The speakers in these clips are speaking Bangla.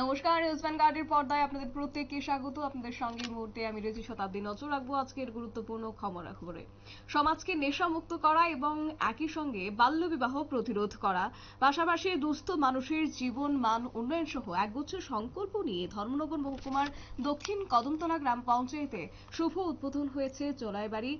নমস্কার নিউজ ভ্যানগার্ডের পর্দায় আপনাদের প্রত্যেককে স্বাগত। আপনাদের সঙ্গে মুহূর্তে আমি রয়েছি শতাব্দী নজর রাখব আজকের গুরুত্বপূর্ণ খবর খবরে সমাজকে নেশামুক্ত করা এবং একই সঙ্গে বাল্যবিবাহ প্রতিরোধ করা, পাশাপাশি দুস্থ মানুষের জীবন মান উন্নয়ন সহ একগুচ্ছ সংকল্প নিয়ে ধর্মনগর মহকুমার দক্ষিণ কদমতলা গ্রাম পঞ্চায়েতে শুভ উদ্বোধন হয়েছে জলাইবাড়ি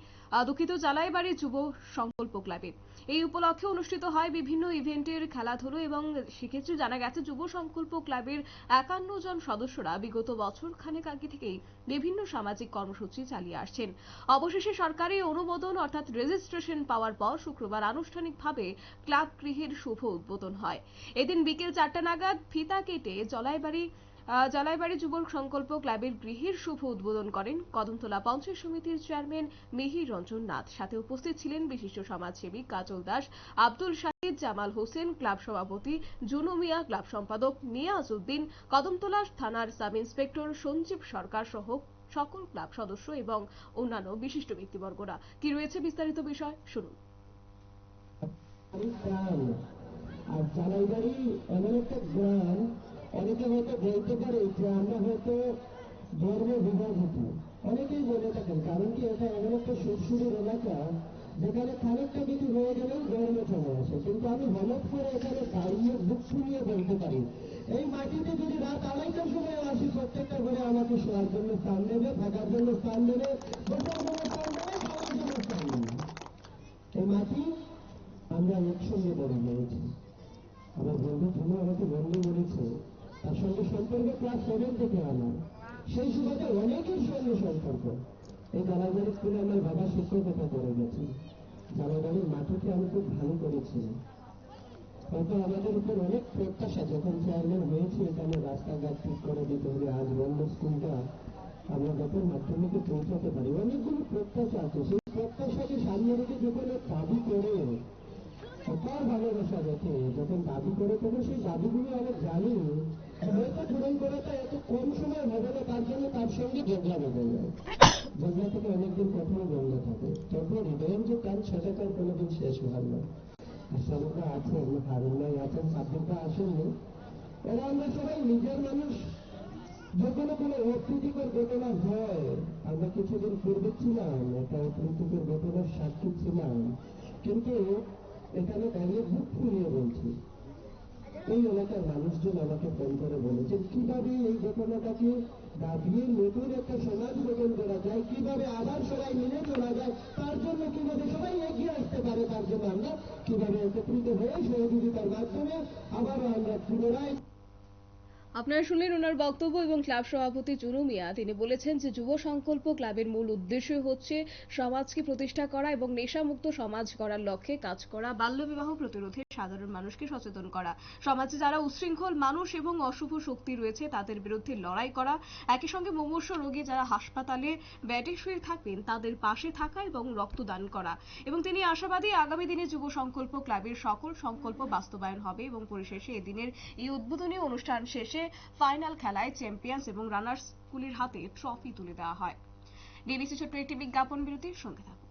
দুঃখিত জালাইবাড়ি যুব সংকল্প ক্লাবে। এই উপলক্ষে অনুষ্ঠিত হয় বিভিন্ন ইভেন্টের খেলাধুলো এবং সেক্ষেত্রে জানা গেছে যুব সংকল্প ক্লাবের একান্ন জন সদস্যরা বিগত বছর খানেক আগে থেকেই বিভিন্ন সামাজিক কর্মসূচি চালিয়ে আসছেন। অবশেষে সরকারি অনুমোদন অর্থাৎ রেজিস্ট্রেশন পাওয়ার পর শুক্রবার আনুষ্ঠানিকভাবে ক্লাব গৃহের শুভ উদ্বোধন হয়। এদিন বিকেল চারটা নাগাদ ফিতা কেটে জলাইবাড়ি জালাইবাড়ি যুব সংকল্প ক্লাবের গৃহের শুভ উদ্বোধন করেন কদমতলা পঞ্চায়েত সমিতির চেয়ারম্যান মিহির রঞ্জন নাথ। সাথে উপস্থিত ছিলেন বিশিষ্ট সমাজসেবী কাজল দাস, আব্দুল শাহিদ জামাল হোসেন, ক্লাব সভাপতি জুনু মিয়া, ক্লাব সম্পাদক নিয়াজ উদ্দিন, কদমতলা থানার সাব ইন্সপেক্টর সঞ্জীব সরকার সহ সকল ক্লাব সদস্য এবং অন্যান্য বিশিষ্ট ব্যক্তিবর্গরা। কি রয়েছে বিস্তারিত বিষয়? শুনুন। আর জালাইবাড়ি এমন একটা গ্রাম অনেকে হয়তো বলতে পারে যে আমরা হয়তো ধর্ম বিভাজিত। অনেকেই বলে থাকেন, কারণ কি এটা এমন একটা সুরসুরের এলাকা যেখানে খানিকটা কিছু হয়ে গেলেও ধর্ম চলে আসে। কিন্তু আমি হঠাৎ করে এখানে দাঁড়িয়ে বুক ফুলিয়ে বলতে পারি, এই মাটিতে যদি রাত আড়াইটার সময় আসি, প্রত্যেকটা ঘরে আমাকে শোয়ার জন্য স্থান দেবে, থাকার জন্য স্থান দেবে খাওয়ার জন্য স্থান দেবে এই মাটি আমরা একসঙ্গে বড় হয়েছি আমার বন্ধু তুমি আমাকে বন্ধু বলেছে তার সঙ্গে সম্পর্ক ক্লাস সেভেন থেকে আমার সেই সুবাদে অনেকের সঙ্গে সম্পর্ক। এই গালাগাড়ি স্কুলে আমার বাবা শিক্ষকতা করে গেছে। গালাগাড়ির মাটিকে আমি খুব ভালো করেছি হয়তো আমাদের উপর অনেক প্রত্যাশা যখন চেয়ারম্যান হয়েছে এখানে রাস্তাঘাট ঠিক করে দিতে হবে। আজ বন্ধ স্কুলটা আমরা যখন মাধ্যমিকে পৌঁছাতে পারি, অনেকগুলো প্রত্যাশা আছে। সেই প্রত্যাশাকে সামনে রেখে যখন দাবি করে, অপার ভালোবাসা রেখে যখন দাবি করে তখন সেই দাবিগুলো আমরা জানি। হয়তো পূরণ করাটা এত কম সময় হবে না, তার জন্য তার সঙ্গে বেঁধে যায়। ঝগড়া থেকে অনেকদিন কখনো বন্ধ থাকে। তখন হৃদয়ের যে কাজ সেটা তার কোনোদিন শেষ হয় না। আসামটা আছেন হারুন ভাই আছেন, সাব্বিরটা আসেননি। এরা আমরা সবাই নিজের মানুষ। যখন কোনো অপ্রীতিকর ঘটনা হয়। আমরা কিছুদিন পূর্বে ছিলাম, একটা অপ্রীতিকর ঘটনার সাক্ষী ছিলাম। কিন্তু এখানে দাঁড়িয়ে বুক ফুলিয়ে বলছি। এই এলাকার মানুষজন আমাকে ফোন করে বলেছেন কীভাবে এই ঘটনাটাকে দাবিয়ে নতুন একটা সমাজ গঠন করা যায়, কীভাবে আবার সবাই মিলে চলা যায়, তার জন্য কীভাবে সবাই এগিয়ে আসতে পারে, তার জন্য আমরা কীভাবে একত্রিত হয়ে সহযোগিতার মাধ্যমে আবারও আমরা পুনরায় আপনারা শুনলেন ওনার বক্তব্য এবং ক্লাব সভাপতি চুনু মিয়া। তিনি বলেছেন যে যুব সংকল্প ক্লাবের মূল উদ্দেশ্য হচ্ছে সমাজকে প্রতিষ্ঠা করা এবং নেশামুক্ত সমাজ গড়ার লক্ষ্যে কাজ করা, বাল্যবিবাহ প্রতিরোধে সাধারণ মানুষকে সচেতন করা। সমাজে যারা উশৃঙ্খল মানুষ এবং অশুভ শক্তি রয়েছে, তাদের বিরুদ্ধে লড়াই করা, একই সঙ্গে মুমূর্ষ রোগী যারা হাসপাতালে ব্যাটে শুয়ে থাকবেন, তাদের পাশে থাকা এবং রক্তদান করা। এবং তিনি আশাবাদী আগামী দিনে যুব সংকল্প ক্লাবের সকল সংকল্প বাস্তবায়ন হবে এবং পরিশেষে এদিনের এই উদ্বোধনী অনুষ্ঠান শেষে ফাইনাল খেলায় চ্যাম্পিয়ন্স এবং রানার্স স্কুলের হাতে ট্রফি তুলে দেওয়া হয়। ডিবিসি ছোট্ট একটি বিজ্ঞাপন বিরতির সঙ্গে থাকুন।